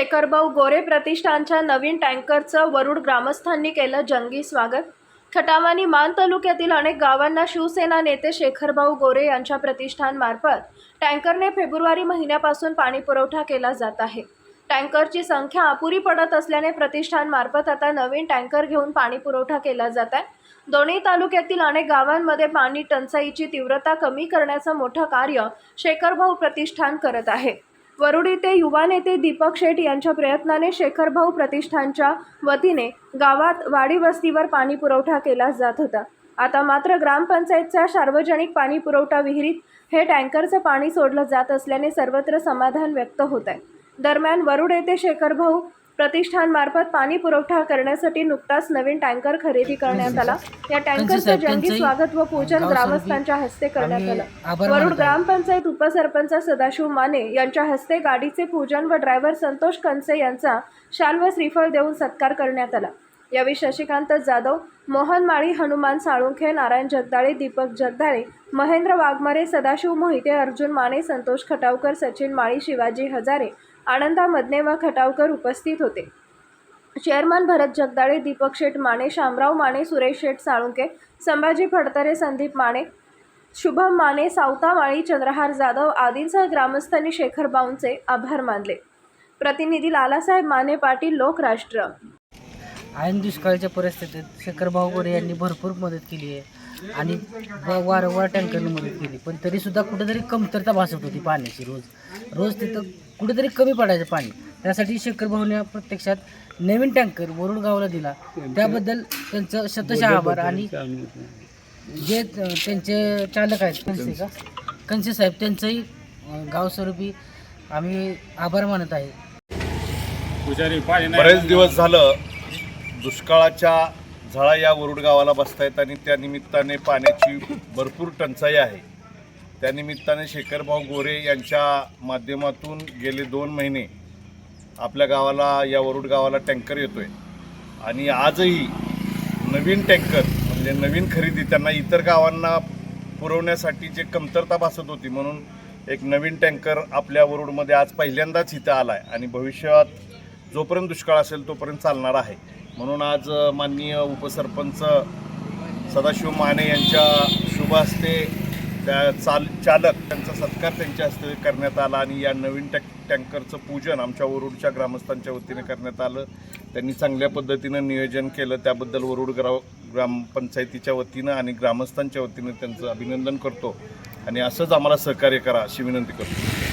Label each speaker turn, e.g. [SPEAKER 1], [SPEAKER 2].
[SPEAKER 1] शेखरभाऊ गोरे प्रतिष्ठानच्या नवीन टँकरचं वरुड ग्रामस्थांनी केलं जंगी स्वागत. खटावानी मान तालुक्यातील अनेक गावांना शिवसेना नेते शेखरभाऊ गोरे यांच्या प्रतिष्ठानमार्फत टँकरने फेब्रुवारी महिन्यापासून पाणी पुरवठा केला जात आहे. टँकरची संख्या अपुरी पडत असल्याने प्रतिष्ठानमार्फत आता नवीन टँकर घेऊन पाणी पुरवठा केला जात आहे. दोन्ही तालुक्यातील अनेक गावांमध्ये पाणी टंचाईची तीव्रता कमी करण्याचं मोठं कार्य शेखरभाऊ प्रतिष्ठान करत आहे. वरुड युवा नेते दीपक शेठ यांच्या प्रयत्नाने शेखरभाऊ प्रतिष्ठानच्या वतीने गावात वाडी वस्तीवर पाणी पुरवठा केला जात होता. आता मात्र ग्रामपंचायतच्या सार्वजनिक पाणी पुरवठा विहिरीत हे टँकरचं पाणी सोडलं जात असल्याने सर्वत्र समाधान व्यक्त होत आहे दरम्यान वरुड येथे शेखरभाऊ प्रतिष्ठानमार्फत पाणी पुरवठा करण्यासाठी नुकताच नवीन टँकर खरेदी करण्यात आला. या टँकरचं जंगी स्वागत व पूजन ग्रामस्थांच्या हस्ते करण्यात आलं. वरुड. ग्रामपंचायत उपसरपंच सदाशिव माने यांच्या हस्ते गाडीचे पूजन व ड्रायव्हर संतोष कनसे यांचा शाल व श्रीफळ देऊन सत्कार करण्यात आला. यावेळी शशिकांत जाधव मोहन माळी हनुमान साळुंखे नारायण जगदाळे दीपक जगदाळे महेंद्र वाघमारे सदाशिव मोहिते अर्जुन माने संतोष खटावकर सचिन माळी शिवाजी हजारे आनंदा मदने व खटावकर उपस्थित होते. चेअरमन भरत जगदाळे दीपक शेठ माने शामराव माने सुरेश शेठ साळुंके संभाजी फडतरे संदीप माने शुभम माने सावता माळी चंद्रहार जाधव आदींसह ग्रामस्थांनी शेखर बाऊंचे आभार मानले. प्रतिनिधी लालासाहेब माने पाटील लोकराष्ट्र.
[SPEAKER 2] ऐन दुष्काळाच्या परिस्थितीत शेखरभाऊ गोरे यांनी भरपूर मदत केली आहे. आणि वारंवार टँकरने मदत केली. पण तरीसुद्धा कुठेतरी कमतरता भासत होती पाण्याची रोज. रोज तिथं कुठेतरी कमी पडायचं पाणी. त्यासाठी शेखरभाऊने प्रत्यक्षात नवीन टँकर वरुड गावाला दिला. त्याबद्दल त्यांचं शतशः आभार. आणि जे त्यांचे चालक आहेत कनसे का? कनसे साहेब त्यांचंही गावस्वरूपी आम्ही आभार मानत आहे.
[SPEAKER 3] बरेच दिवस झालं दुष्काळाच्या झळा या वरुड गावाला बसतायत आणि त्यानिमित्ताने पाण्याची भरपूर टंचाई आहे. त्यानिमित्ताने शेखरभाऊ गोरे यांच्या माध्यमातून गेले दोन महिने आपल्या गावाला या वरुड गावाला टँकर येतो आहे आणि आजही नवीन टँकर म्हणजे नवीन खरेदी त्यांना इतर गावांना पुरवण्यासाठी जे कमतरता भासत होती म्हणून एक नवीन टँकर आपल्या वरुडमध्ये आज पहिल्यांदाच इथं आला आहे आणि भविष्यात जोपर्यंत दुष्काळ असेल तोपर्यंत चालणार आहे. म्हणून आज माननीय उपसरपंच सदाशिव माने यांच्या शुभ हस्ते त्या चाल चालक त्यांचा सत्कार त्यांच्या हस्ते करण्यात आला आणि या नवीन टॅक टँकरचं पूजन आमच्या वरुडच्या ग्रामस्थांच्या वतीने करण्यात आलं. त्यांनी चांगल्या पद्धतीनं नियोजन केलं. त्याबद्दल वरुड ग्राव ग्रामपंचायतीच्या वतीनं आणि ग्रामस्थांच्या वतीनं त्यांचं अभिनंदन करतो. आणि असंच आम्हाला सहकार्य करा अशी विनंती करतो.